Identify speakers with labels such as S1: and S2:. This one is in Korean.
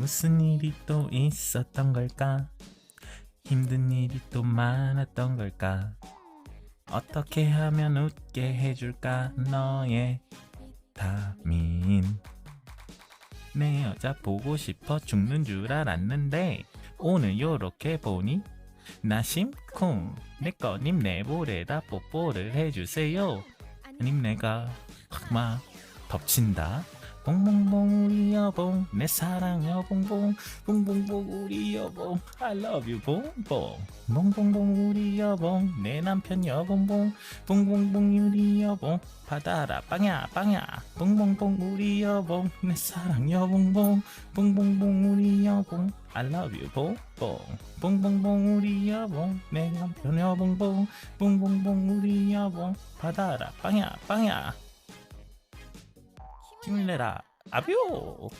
S1: 무슨 일이 또 있었던 걸까? 힘든 일이 또 많았던 걸까? 어떻게 하면 웃게 해줄까? 너의 다민. 내 여자 보고 싶어 죽는 줄 알았는데 오늘 요렇게 보니 나 심쿵 내 거님 내볼에다 뽀뽀를 해주세요 아님 내가 확막 덮친다 봉봉봉 여봉 내 사랑 여봉 봉 봉봉봉 우리 여봉 I love you 봉봉. 봉봉봉 우리 여봉 내 남편 여봉 봉 봉봉봉 우리 여봉. 받아라 빵야 빵야. 봉봉봉 우리 여봉 내 사랑 여봉 봉 봉봉봉 우리 여봉. I love you 봉봉. 봉봉봉 우리 여봉 내 남편 여봉 봉 봉봉봉 우리 여봉. 받아라 빵야 빵야. 힘을 내라 아비오